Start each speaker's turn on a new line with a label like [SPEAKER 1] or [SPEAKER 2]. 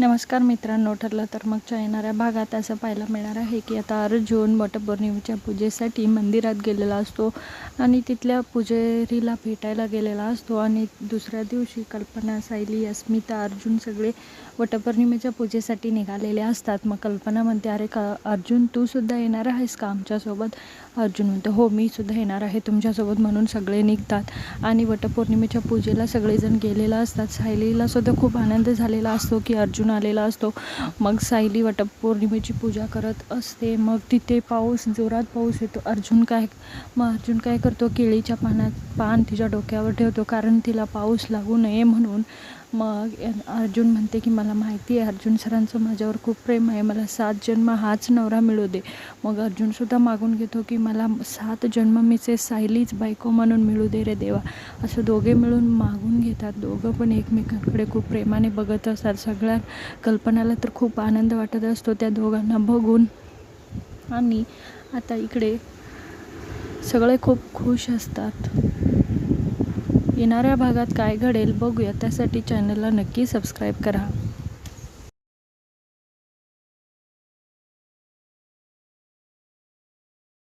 [SPEAKER 1] नमस्कार मित्रांनो ठरलं तर मगच्या येणाऱ्या भागात असं पाहायला मिळणार आहे की आता अर्जुन वटपौर्णिमेच्या पूजेसाठी मंदिरात गेलेला असतो आणि तिथल्या पुजेरीला भेटायला गेलेला असतो आणि दुसऱ्या दिवशी कल्पना सायली अस्मिता अर्जुन सगळे वटपौर्णिमेच्या पूजेसाठी निघालेले असतात. मग कल्पना म्हणते अरे का अर्जुन तू सुद्धा येणार आहेस का आमच्यासोबत? अर्जुन म्हणतो हो मी सुद्धा येणार आहे तुमच्यासोबत म्हणून सगळे निघतात. आणि वटपौर्णिमेच्या पूजेला सगळेजण गेलेला असतात. सायलीला सुद्धा खूप आनंद झालेला असतो की अर्जुन आलेला असतो. मग सायली वटपौर्णिमेची पूजा करत असते. मग तिथे पाऊस जोरात पाऊस येतो. अर्जुन काय मग अर्जुन काय करतो? केळीच्या पानात पान तिच्या डोक्यावर ठेवतो कारण तिला पाऊस लागू नये म्हणून. मग अर्जुन म्हणते की मला माहिती आहे अर्जुन सरांचं माझ्यावर खूप प्रेम आहे. मला सात जन्म हाच नवरा मिळू दे. मग अर्जुनसुद्धा मागून घेतो की मला सात जन्म मीचे सायलीच बायको म्हणून मिळू दे रे देवा. असं दोघे मिळून मागून घेतात. दोघं पण एकमेकांकडे खूप प्रेमाने बघत असतात. सगळ्या कल्पनाला तर खूप आनंद वाटत असतो त्या दोघांना बघून. आणि आता इकडे सगळे खूप खुश असतात. येणाऱ्या भागात काय घडेल बघूया त्यासाठी चॅनलला नक्की सबस्क्राईब करा.